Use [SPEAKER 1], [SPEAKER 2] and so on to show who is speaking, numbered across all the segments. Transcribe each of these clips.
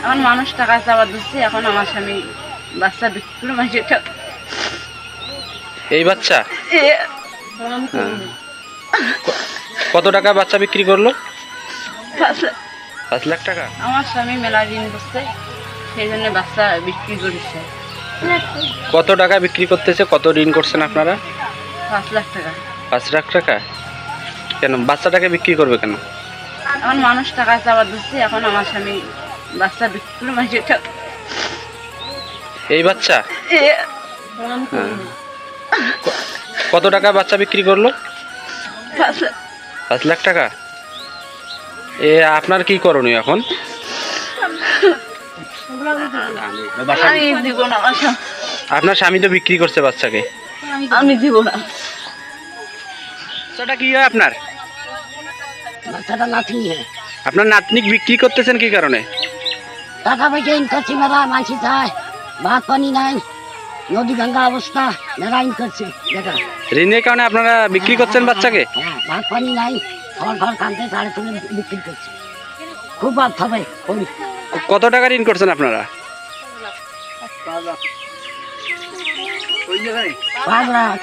[SPEAKER 1] এখন মানুষ টাকা চাওয়া দিচ্ছে এখন আমার স্বামী বাচ্চা বিক্রি করে মানে
[SPEAKER 2] এই বাচ্চা? হ্যাঁ। কত টাকা বাচ্চা বিক্রি করল? পাঁচ লাখ। টাকা?
[SPEAKER 1] আমার স্বামী মেলা ঋণ করছে সেই জন্য বাচ্চা বিক্রি করেছে।
[SPEAKER 2] কত টাকা বিক্রি করতেছে কত ঋণ করছেন আপনারা?
[SPEAKER 1] পাঁচ লাখ টাকা।
[SPEAKER 2] পাঁচ লাখ টাকা? কেন বাচ্চাটাকে বিক্রি করবে কেন?
[SPEAKER 1] এখন মানুষ টাকা চাওয়া দিচ্ছে এখন আমার স্বামী বাচ্চা মানে
[SPEAKER 2] এই বাচ্চা? হ্যাঁ। কত টাকা বাচ্চা বিক্রি করল?
[SPEAKER 1] পাঁচ লাখ।
[SPEAKER 2] টাকা? এ আপনার কি করণীয় এখন?
[SPEAKER 1] আমি দিব না আমার স্বামী।
[SPEAKER 2] আপনার স্বামী তো বিক্রি করছে বাচ্চাকে।
[SPEAKER 1] আমি দিব না।
[SPEAKER 2] বাচ্চাটা কি হয় আপনার?
[SPEAKER 3] বাচ্চাটা নিয়ে।
[SPEAKER 2] আপনার নাতনিক বিক্রি করতেছেন কি কারণে?
[SPEAKER 3] টাকা পয়সা ইন করছি মেলা মানসি চায় ভাত পানি নাই নদী গঙ্গা অবস্থা মেলা ইন করছে দেখা
[SPEAKER 2] ঋণের কারণে আপনারা বিক্রি করছেন বাচ্চাকে?
[SPEAKER 3] হ্যাঁ ভাত পানি নাই ঘর ঘর কানতে সাড়ে তুলে বিক্রি করছে। খুব ভাত হবে
[SPEAKER 2] কত টাকা ঋণ করছেন আপনারা?
[SPEAKER 3] পাঁচ লাখ।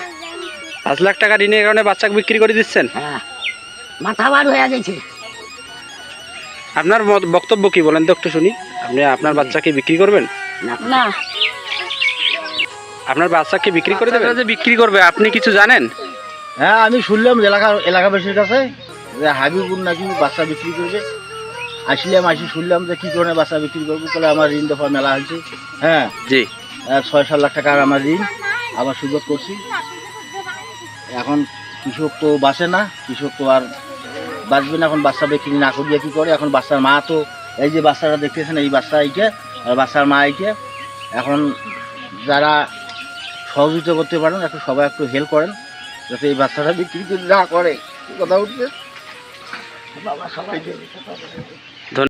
[SPEAKER 2] পাঁচ লাখ টাকা ঋণের কারণে বাচ্চাকে বিক্রি করে দিচ্ছেন?
[SPEAKER 3] হ্যাঁ মাথা বার হয়ে গেছে।
[SPEAKER 2] আপনার বক্তব্য কি বলেন? তো একটু শুনি। আপনি আপনার বাচ্চাকে বিক্রি করবেন?
[SPEAKER 1] না।
[SPEAKER 2] আপনার বাচ্চাকে বিক্রি করে দেবেন? যে বিক্রি করবে আপনি কিছু জানেন?
[SPEAKER 4] হ্যাঁ আমি শুনলাম এলাকার এলাকাবাসীর কাছে যে হাবিবুর নাকি বাচ্চা বিক্রি করবে। আসলাম আসি শুনলাম যে কী ধরনের বাচ্চা বিক্রি করব বলে আমার ঋণ দফা মেলা হয়েছে। হ্যাঁ।
[SPEAKER 2] জি।
[SPEAKER 4] আহ, ছয় সাত লাখ টাকার আমার ঋণ আবার সুযোগ করছি। এখন কৃষক তো বাঁচে না কৃষক তো আর বাঁচবে না এখন বাচ্চা বিক্রি না করিয়া কী করে? এখন বাচ্চার মা তো এই যে বাচ্চারা দেখতেছেন, এই বাচ্চা এইকে আর বাচ্চার মা এইকে এখন যারা সহযোগিতা করতে পারেন একটু সবাই একটু হেল্প করেন, যাতে এই বাচ্চাটা বিক্রি করে না করে কথা উঠবে বাবা, সবাই